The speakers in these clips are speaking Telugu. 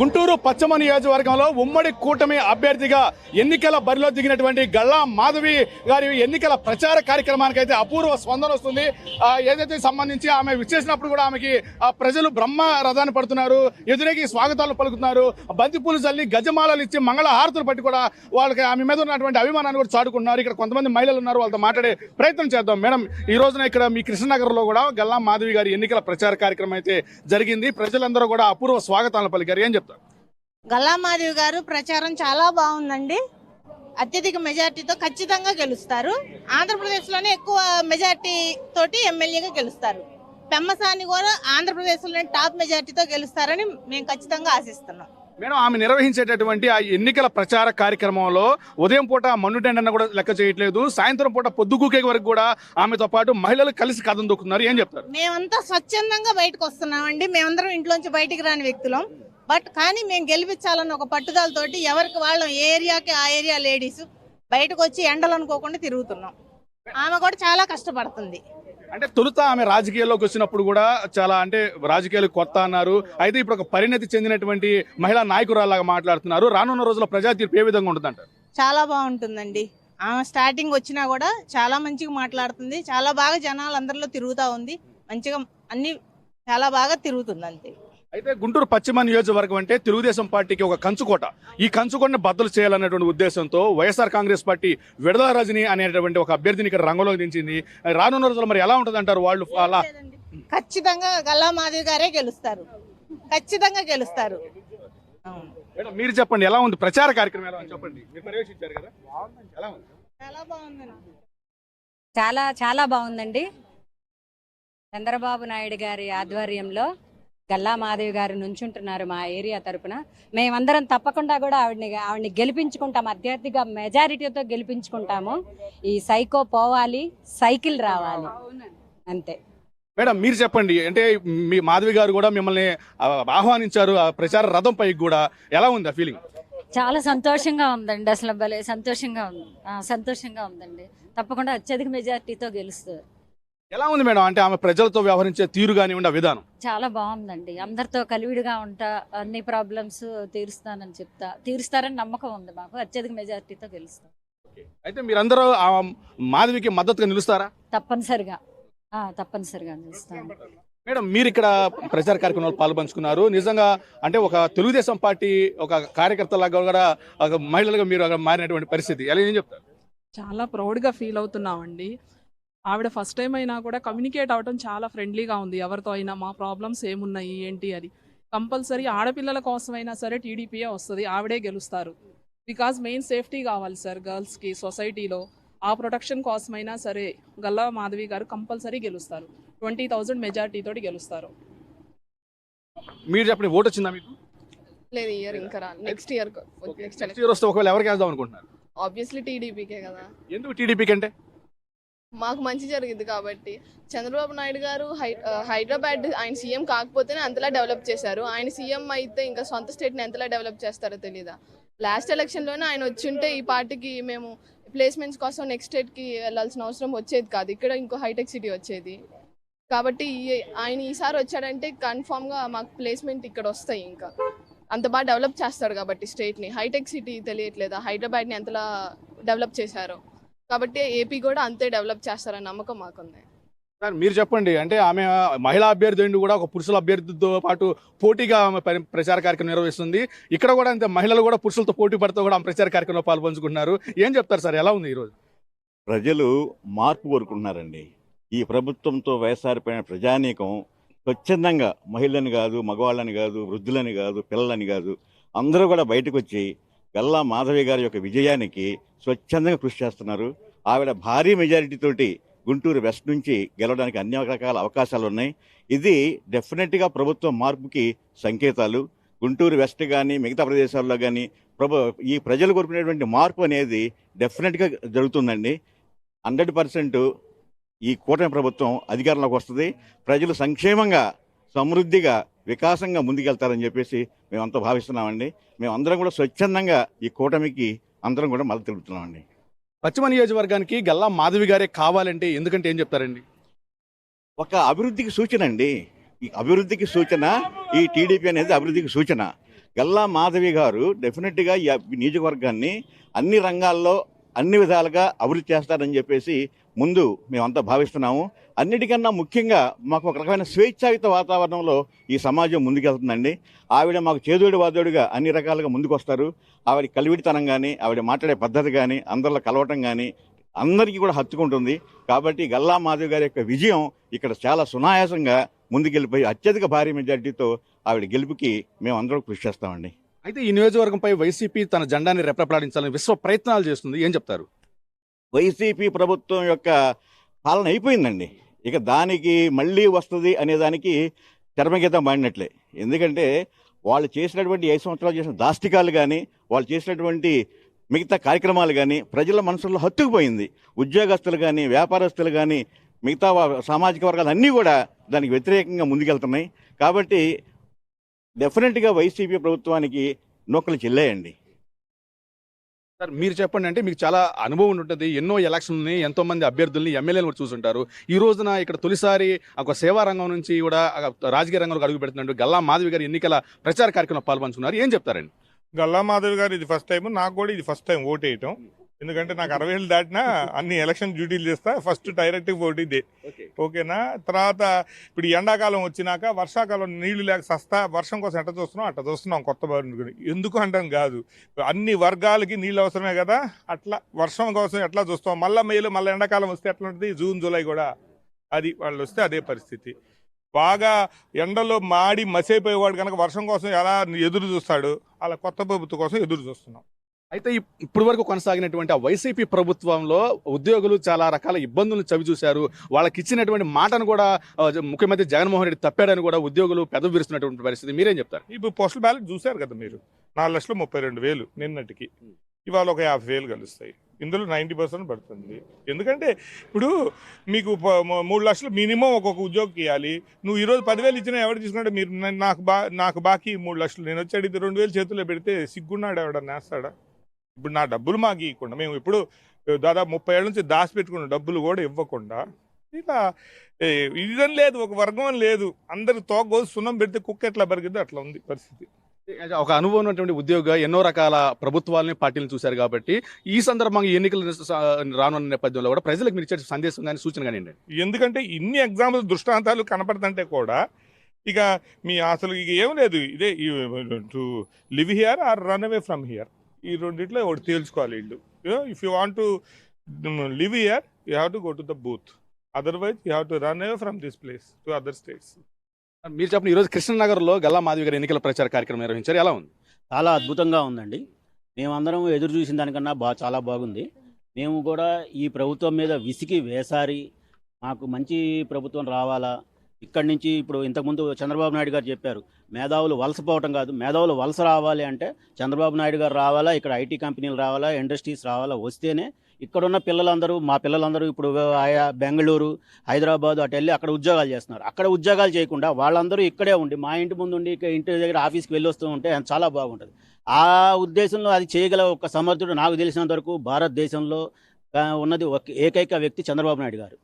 గుంటూరు పశ్చిమ నియోజకవర్గంలో ఉమ్మడి కూటమి అభ్యర్థిగా ఎన్నికల బరిలో దిగినటువంటి గల్లా మాధవి గారి ఎన్నికల ప్రచార కార్యక్రమానికి అయితే అపూర్వ స్పందన వస్తుంది. ఏదైతే సంబంధించి ఆమె విచ్చేసినప్పుడు కూడా ఆమెకి ఆ, ప్రజలు బ్రహ్మ రథాన్ని పడుతున్నారు ఎదురేకి స్వాగతాలు పలుకుతున్నారు బంతిపూలు చల్లి గజమాలలు ఇచ్చి మంగళ హారతులు పట్టి కూడా వాళ్ళకి ఆమె మీద ఉన్నటువంటి అభిమానాన్ని కూడా చాటుకున్నారు ఇక్కడ కొంతమంది మహిళలు ఉన్నారు వాళ్ళతో మాట్లాడే ప్రయత్నం చేద్దాం. మేడం ఈ రోజున ఇక్కడ మీ కృష్ణనగర్లో కూడా గల్లా మాధవి గారి ఎన్నికల ప్రచార కార్యక్రమం అయితే జరిగింది. ప్రజలందరూ కూడా అపూర్వ స్వాగతాలను పలికారు. ఏం చెప్తారు? గల్లామాధవి గారు ప్రచారం చాలా బాగుందండి. అత్యధిక మెజార్టీతో ఖచ్చితంగా గెలుస్తారు. ఆంధ్రప్రదేశ్లోనే ఎక్కువ మెజార్టీ తోటి ఎమ్మెల్యేగా గెలుస్తారు. పెమ్మసాని కూడా ఆంధ్రప్రదేశ్లోనే టాప్ మెజార్టీతో గెలుస్తారని మేము ఖచ్చితంగా ఆశిస్తున్నాం. మేడం ఆమె నిర్వహించేటటువంటి ఆ ఎన్నికల ప్రచార కార్యక్రమంలో ఉదయం పూట మన్నుటెండన్న కూడా లెక్క చేయట్లేదు. సాయంత్రం పూట పొద్దుగూకే వరకు కూడా ఆమెతో పాటు మహిళలు కలిసి కథం దొక్కుతున్నారు. ఏం చెప్తారు? మేమంతా స్వచ్ఛందంగా బయటకు వస్తున్నామండి. మేమందరం ఇంట్లోంచి బయటికి రాని వ్యక్తులం. బట్ కానీ మేము గెలిపించాలన్న ఒక పట్టుదలతోటి ఎవరికి వాళ్ళం ఏ ఏరియాకి ఆ ఏరియా లేడీస్ బయటకు వచ్చి ఎండలు అనుకోకుండా తిరుగుతున్నాం. ఆమె కూడా చాలా కష్టపడుతుంది. అంటే తొలుత ఆమె రాజకీయాల్లోకి వచ్చినప్పుడు కూడా చాలా అంటే రాజకీయాలు కొత్త అన్నారు. అయితే ఇప్పుడు ఒక పరిణతి చెందినటువంటి మహిళా నాయకురాలాగా మాట్లాడుతున్నారు. రానున్న రోజుల్లో ప్రజా తీర్పు ఏ విధంగా ఉంటుందంటారు? చాలా బాగుంటుందండి. ఆమె స్టార్టింగ్ వచ్చినా కూడా చాలా మంచిగా మాట్లాడుతుంది. చాలా బాగా జనాలు అందరిలో తిరుగుతూ ఉంది. మంచిగా అన్ని చాలా బాగా తిరుగుతుంది అంతే. అయితే గుంటూరు పశ్చిమ నియోజకవర్గం అంటే తెలుగుదేశం పార్టీకి ఒక కంచుకోట. ఈ కంచుకోటని బద్దలు చేయాలనేటువంటి ఉద్దేశంతో వైఎస్ఆర్ కాంగ్రెస్ పార్టీ విడదల రజని అనేటువంటి ఒక అభ్యర్థిని ఇక్కడ రంగంలోకి దించింది. రానున్న రోజుల్లో మరి ఎలా ఉంటుంది అంటారు వాళ్ళు అలా. ఖచ్చితంగా గల్లా మాధవి గారే గెలుస్తారు. ఖచ్చితంగా గెలుస్తారు. మేడం మీరు చెప్పండి ఎలా ఉంది? ప్రచార కార్యక్రమం ఎలా ఉంది? చెప్పండి. మీరు పర్యవేక్షించారు కదా? ఎలా ఉంది? చాలా బాగుందండి. చాలా చాలా బాగుందండి. చంద్రబాబు నాయుడు గారి ఆధ్వర్యంలో గల్లా మాధవి గారు నుంచుంటున్నారు మా ఏరియా తరపున. మేమందరం తప్పకుండా కూడా ఆవిడని ఆవిడని గెలిపించుకుంటాం. అత్యధిక మెజారిటీతో గెలిపించుకుంటాము. ఈ సైకో పోవాలి సైకిల్ రావాలి. అంతే. మేడం మీరు చెప్పండి. అంటే మీ మాధవి గారు కూడా మిమ్మల్ని ఆహ్వానించారు. ఆ ప్రచార రథం పైకి కూడా ఎలా ఉంది ఆ ఫీలింగ్ చాలా సంతోషంగా ఉందండి. అసలు భలే సంతోషంగా ఉంది. ఆ, సంతోషంగా ఉందండి. తప్పకుండా అత్యధిక మెజార్టీతో గెలుస్తారు. ఎలా ఉంది మేడం? అంటే ఆమె ప్రజలతో వ్యవహరించే తీరు కానివ్వండి విధానం. చాలా బాగుందండి. అందరితో కలివిడిగా ఉంటా అన్ని ప్రాబ్లమ్స్ తీరుస్తానని చెప్తా. తీరుస్తారని నమ్మకం ఉంది మాకు. అత్యధిక మెజార్టీతో గెలుస్తాం. అయితే మీరందరూ ఆ మాధవికి మద్దతుగా నిలుస్తారా? తప్పనిసరిగా. ఆ, తప్పనిసరిగా గెలుస్తాను మేడం మీరు ఇక్కడ ప్రచార కార్యక్రమంలో పాల్పంచుకున్నారు. నిజంగా అంటే ఒక తెలుగుదేశం పార్టీ ఒక కార్యకర్తలాగా కూడా ఒక మహిళలుగా మీరు మారినటువంటి పరిస్థితి. ఎలా ఏం చెప్తారు? చాలా ప్రౌడ్గా ఫీల్ అవుతున్నామండి. ఆవిడ ఫస్ట్ టైం అయినా కూడా కమ్యూనికేట్ అవ్వడం చాలా ఫ్రెండ్లీగా ఉంది. ఎవరితో అయినా మా ప్రాబ్లమ్స్ ఏమున్నాయి ఏంటి అని. కంపల్సరీ ఆడపిల్లల కోసమైనా సరే టీడీపీయే వస్తుంది ఆవిడే గెలుస్తారు. బికాజ్ మెయిన్ సేఫ్టీ కావాలి సార్ గర్ల్స్కి సొసైటీలో. ఆ ప్రొటెక్షన్ కోసమైనా సరే గల్లా మాధవి గారు కంపల్సరీ గెలుస్తారు. ట్వంటీ థౌజండ్ మెజార్టీ తోటి గెలుస్తారు. మీరు చెప్పండి ఓటు వచ్చిందా మీకు? లేదు ఇయర్ ఇంకా next year next next year వస్తే ఒకవేళ ఎవరికి వేద్దాం అనుకుంటున్నారు? ఆబ్వియస్లీ టీడీపీకే కదా. ఎందుకు టీడీపీకి అంటే? మాకు మంచి జరిగింది కాబట్టి. చంద్రబాబు నాయుడు గారు హై హైదరాబాద్ ఆయన సీఎం కాకపోతేనే అంతలా డెవలప్ చేశారు. ఆయన సీఎం అయితే ఇంకా సొంత స్టేట్ని ఎంతలా డెవలప్ చేస్తారో తెలీదా? లాస్ట్ ఎలక్షన్లోనే ఆయన వచ్చింటే ఈ పార్టీకి మేము ప్లేస్మెంట్స్ కోసం నెక్స్ట్ స్టేట్కి వెళ్ళాల్సిన అవసరం వచ్చేది కాదు. ఇక్కడ ఇంకో హైటెక్ సిటీ వచ్చేది. కాబట్టి ఈ- ఆయన ఈసారి వచ్చాడంటే కన్ఫామ్గా మాకు ప్లేస్మెంట్ ఇక్కడ వస్తాయి ఇంకా. అంత బాగా డెవలప్ చేస్తాడు కాబట్టి స్టేట్ని. Hitech city తెలియట్లేదా? హైదరాబాద్ని ఎంతలా డెవలప్ చేశారో? కాబట్టి ఏపీ కూడా అంతే డెవలప్ చేస్తారని నమ్మకం మాకుంది. సార్ మీరు చెప్పండి అంటే ఆమె మహిళా అభ్యర్థి కూడా ఒక పురుషుల అభ్యర్థితో పాటు పోటీగా ఆమె పరి- ప్రచార కార్యక్రమం నిర్వహిస్తుంది. ఇక్కడ కూడా అంతే మహిళలు కూడా పురుషులతో పోటీ పడుతూ కూడా ఆమె ప్రచార కార్యక్రమంలో పాల్పంచుకుంటున్నారు. ఏం చెప్తారు సార్ ఎలా ఉంది ఈరోజు ప్రజలు మార్పు కోరుకుంటున్నారండి. ఈ ప్రభుత్వంతో వయసారిపోయిన ప్రజానీకం స్వచ్ఛందంగా మహిళని కాదు మగవాళ్ళని కాదు వృద్ధులని కాదు పిల్లలని కాదు అందరూ కూడా బయటకు వచ్చి గల్లా మాధవి గారి యొక్క విజయానికి స్వచ్ఛందంగా కృషి చేస్తున్నారు. ఆవిడ భారీ మెజారిటీ తోటి గుంటూరు వెస్ట్ నుంచి గెలవడానికి అన్ని రకాల అవకాశాలు ఉన్నాయి. ఇది డెఫినెట్గా ప్రభుత్వం మార్పుకి సంకేతాలు. గుంటూరు వెస్ట్ కానీ మిగతా ప్రదేశాల్లో కానీ ప్రభు ఈ ప్రజలు కోరుకునేటువంటి మార్పు అనేది డెఫినెట్గా జరుగుతుందండి. హండ్రెడ్ పర్సెంట్ ఈ కూటమి ప్రభుత్వం అధికారంలోకి వస్తుంది. ప్రజలు సంక్షేమంగా సమృద్ధిగా వికాసంగా ముందుకెళ్తారని చెప్పేసి మేమంతా భావిస్తున్నామండి. మేమందరం కూడా స్వచ్ఛందంగా ఈ కూటమికి అందరం కూడా మద్దతు తెలుపుతున్నామండి. పశ్చిమ నియోజకవర్గానికి గల్లా మాధవి గారే కావాలంటే ఎందుకంటే ఏం చెప్తారండి? ఒక అభివృద్ధికి సూచన అండి. ఈ అభివృద్ధికి సూచన ఈ టీడీపీ అనేది అభివృద్ధికి సూచన. గల్లా మాధవి గారు డెఫినెట్గా ఈ నియోజకవర్గాన్ని అన్ని రంగాల్లో అన్ని విధాలుగా అభివృద్ధి చేస్తారని చెప్పేసి ముందు మేమంతా భావిస్తున్నాము. అన్నిటికన్నా ముఖ్యంగా మాకు ఒక రకమైన స్వేచ్ఛాయుత వాతావరణంలో ఈ సమాజం ముందుకెళ్తుందండి. ఆవిడ మాకు చేదోడు వాదోడుగా అన్ని రకాలుగా ముందుకొస్తారు. ఆవిడ కలివిడితనం కానీ ఆవిడ మాట్లాడే పద్ధతి కానీ అందరిలో కలవటం కానీ అందరికీ కూడా హత్తుకుంటుంది. కాబట్టి గల్లా మాధవ్ గారి యొక్క విజయం ఇక్కడ చాలా సునాయాసంగా ముందుకెళ్ళిపోయి అత్యధిక భారీ మెజార్టీతో ఆవిడ గెలుపుకి మేము అందరం కృషి చేస్తామండి. అయితే ఈ నియోజకవర్గంపై వైసీపీ తన జెండాని రెప్పలాడించాలని విశ్వ ప్రయత్నాలు చేస్తుంది. ఏం చెప్తారు? వైసీపీ ప్రభుత్వం యొక్క పాలన అయిపోయిందండి. ఇక దానికి మళ్ళీ వస్తుంది అనే దానికి చర్మగీతం పాడినట్లే ఎందుకంటే వాళ్ళు చేసినటువంటి ఐదు సంవత్సరాలు చేసిన దాష్టికాలు కానీ వాళ్ళు చేసినటువంటి మిగతా కార్యక్రమాలు కానీ ప్రజల మనసుల్లో హత్తుకుపోయింది. ఉద్యోగస్తులు కానీ వ్యాపారస్తులు కానీ మిగతా సామాజిక వర్గాలు అన్నీ కూడా దానికి వ్యతిరేకంగా ముందుకెళ్తున్నాయి. కాబట్టి డెఫినెట్గా వైసీపీ ప్రభుత్వానికి నూకలు చెల్లాయండి. సార్ మీరు చెప్పండి అంటే మీకు చాలా అనుభవం ఉంటుంది. ఎన్నో ఎలక్షన్ని ఎంతో మంది అభ్యర్థుల్ని ఎమ్మెల్యేలు కూడా చూసుంటారు. ఈ రోజున ఇక్కడ తొలిసారి ఒక సేవా రంగం నుంచి కూడా రాజకీయ రంగంలోకి అడుగు పెడుతున్నట్టు గల్లా మాధవి గారు ఎన్నికల ప్రచార కార్యక్రమం పాల్పంచుకున్నారు ఏం చెప్తారండి? గల్లా మాధవి గారు ఇది ఫస్ట్ టైం నాకు కూడా ఇది ఫస్ట్ టైం ఓటు వేయటం. ఎందుకంటే నాకు అరవై ఏళ్ళు దాటినా అన్ని ఎలక్షన్ డ్యూటీలు చేస్తా ఫస్ట్ డైరెక్ట్ ఇదే. ఓకేనా? తర్వాత ఇప్పుడు ఎండాకాలం వచ్చినాక వర్షాకాలం నీళ్ళు లేక సస్తా వర్షం కోసం ఎట్ట చూస్తున్నాం? అట్ట చూస్తున్నాం కొత్త బాగుంది ఎందుకు అంటాం కాదు. అన్ని వర్గాలకి నీళ్ళు అవసరమే కదా. అట్లా వర్షం కోసం ఎట్లా చూస్తాం? మళ్ళీ మేలు మళ్ళీ ఎండాకాలం వస్తే ఎట్లా ఉంటుంది జూన్ జూలై కూడా. అది వాళ్ళు వస్తే అదే పరిస్థితి. బాగా ఎండలో మాడి మసైపోయేవాడు కనుక వర్షం కోసం ఎలా ఎదురు చూస్తాడు? అలా కొత్త ప్రభుత్వం కోసం ఎదురు చూస్తున్నాం. అయితే ఇప్- ఇప్పటి వరకు కొనసాగినటువంటి ఆ వైసీపీ ప్రభుత్వంలో ఉద్యోగులు చాలా రకాల ఇబ్బందులను చవి చూశారు వాళ్ళకి ఇచ్చినటువంటి మాటను కూడా ముఖ్యమంత్రి జగన్మోహన్ రెడ్డి తప్పాడని కూడా ఉద్యోగులు పెదవి విరుస్తున్నటువంటి పరిస్థితి. మీరేం చెప్తారు? ఇప్పుడు పోస్టల్ బ్యాలెట్ చూశారు కదా మీరు. నాలుగు లక్షలు ముప్పై రెండు వేలు నిన్నటికి. ఇవాళ ఒక యాభై వేలు కలుస్తాయి. ఇందులో నైంటీ పర్సెంట్ పడుతుంది. ఎందుకంటే ఇప్పుడు మీకు మూడు లక్షలు మినిమం ఒక్కొక్క ఉద్యోగికి ఇవ్వాలి. నువ్వు ఈరోజు పదివేలు ఇచ్చినా ఎవరు తీసుకుంటే మీరు నాకు బా నాకు బాకీ మూడు లక్షలు. నేను వచ్చి అడిగితే రెండు వేలు చేతుల్లో పెడితే సిగ్గున్నాడు ఎవడన్నా? వేస్తాడా? ఇప్పుడు నా డబ్బులు మాకు ఇవ్వకుండా మేము ఇప్పుడు దాదాపు ముప్పై ఏళ్ళ నుంచి దాచి పెట్టుకున్న డబ్బులు కూడా ఇవ్వకుండా ఇలా ఇదని లేదు ఒక వర్గం అని లేదు. అందరు తోగోసి సున్నం పెడితే కుక్క ఎట్లా బరిగిద్దో అట్లా ఉంది పరిస్థితి. ఒక అనుభవం ఉన్నటువంటి ఉద్యోగ ఎన్నో రకాల ప్రభుత్వాలని పార్టీలను చూశారు కాబట్టి ఈ సందర్భంగా ఎన్నికల రానున్న నేపథ్యంలో కూడా ప్రజలకు మీరు ఇచ్చే సందేశం కానీ సూచన కానీ ఎందుకంటే ఇన్ని ఎగ్జాంపుల్ దృష్టాంతాలు కనపడుతుంటే కూడా ఇక మీ అసలు ఇక ఏం లేదు. ఇదే to live here or run away from here. ఈ రెండిట్లో ఒకటి తేల్చుకోవాలి వీళ్ళు if you want to live here you have to go to the booth otherwise you have to run away from this place to other states మీరు చెప్పండి ఈరోజు కృష్ణనగర్లో గల్లా మాధవి గారు ఎన్నికల ప్రచార కార్యక్రమం నిర్వహించారు. ఎలా ఉంది? చాలా అద్భుతంగా ఉందండి. మేమందరం ఎదురు చూసిన దానికన్నా బా చాలా బాగుంది. మేము కూడా ఈ ప్రభుత్వం మీద విసిగి వేసారి మాకు మంచి ప్రభుత్వం రావాలా ఇక్కడి నుంచి ఇప్పుడు ఇంతకుముందు చంద్రబాబు నాయుడు గారు చెప్పారు మేధావులు వలసపోవటం కాదు మేధావులు వలస రావాలి అంటే చంద్రబాబు నాయుడు గారు రావాలా ఇక్కడ ఐటీ కంపెనీలు రావాలా ఇండస్ట్రీస్ రావాలా వస్తేనే ఇక్కడున్న పిల్లలందరూ మా పిల్లలందరూ ఇప్పుడు ఆయా బెంగళూరు హైదరాబాద్ అటు వెళ్ళి అక్కడ ఉద్యోగాలు చేస్తున్నారు. అక్కడ ఉద్యోగాలు చేయకుండా వాళ్ళందరూ ఇక్కడే ఉండి మా ఇంటి ముందు ఉండి ఇంటి దగ్గర ఆఫీస్కి వెళ్ళి వస్తూ ఉంటే చాలా బాగుంటుంది. ఆ ఉద్దేశంలో అది చేయగల ఒక సమర్థుడు నాకు తెలిసినంత వరకు భారతదేశంలో ఉన్నది ఒక ఏకైక వ్యక్తి చంద్రబాబు నాయుడు గారు.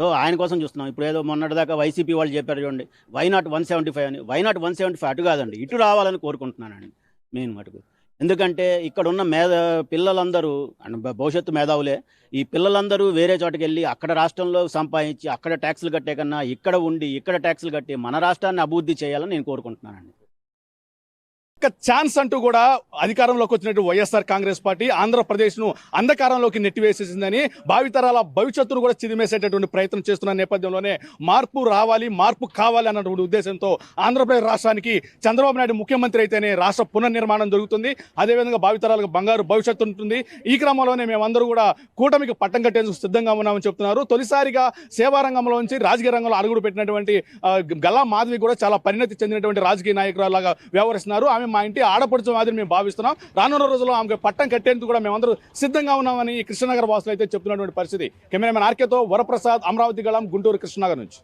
సో ఆయన కోసం చూస్తున్నాం. ఇప్పుడు ఏదో మొన్నటిదాకా వైసీపీ వాళ్ళు చెప్పారు చూడండి. Why not one seventy five అని? Why not one seventy five అటు కాదండి. ఇటు రావాలని కోరుకుంటున్నానండి మెయిన్ మటుకు. ఎందుకంటే ఇక్కడ ఉన్న మేధ పిల్లలందరూ అండ్ భవిష్యత్తు మేధావులే ఈ పిల్లలందరూ వేరే చోటకి వెళ్ళి అక్కడ రాష్ట్రంలో సంపాదించి అక్కడ ట్యాక్సులు కట్టే కన్నా ఇక్కడ ఉండి ఇక్కడ ట్యాక్సులు కట్టి మన రాష్ట్రాన్ని అభివృద్ధి చేయాలని నేను కోరుకుంటున్నానండి. ఒక్క ఛాన్స్ అంటూ కూడా అధికారంలోకి వచ్చినట్టు వైఎస్ఆర్ కాంగ్రెస్ పార్టీ ఆంధ్రప్రదేశ్ను అంధకారంలోకి నెట్టివేసేసిందని భావితరాల భవిష్యత్తును కూడా చిదిమేసేటటువంటి ప్రయత్నం చేస్తున్న నేపథ్యంలోనే మార్పు రావాలి మార్పు కావాలి అన్నటువంటి ఉద్దేశంతో ఆంధ్రప్రదేశ్ రాష్ట్రానికి చంద్రబాబు నాయుడు ముఖ్యమంత్రి అయితేనే రాష్ట్ర పునర్నిర్మాణం జరుగుతుంది. అదేవిధంగా భావితరాలకు బంగారు భవిష్యత్తు ఉంటుంది. ఈ క్రమంలోనే మేమందరూ కూడా కూటమికి పట్టం కట్టేందుకు సిద్ధంగా ఉన్నామని చెప్తున్నారు. తొలిసారిగా సేవారంగంలో నుంచి రాజకీయ రంగంలో అడుగుడు పెట్టినటువంటి గల్లా మాధవి కూడా చాలా పరిణతి చెందినటువంటి రాజకీయ నాయకురాలాగా వ్యవహరిస్తున్నారు. ఆమె మా ఇంటి ఆడపడుచు మాదిరి మేము భావిస్తున్నాం. రానున్న రోజుల్లో ఆమెకు పట్టం కట్టేందుకు కూడా మేమందరూ సిద్ధంగా ఉన్నామని కృష్ణనగర్ వాసులు అయితే చెప్తున్నటువంటి పరిస్థితి. కెమెరామెన్ ఆర్కేతో వరప్రసాద్ అమరావతి గళం గుంటూరు కృష్ణనగర్ నుంచి.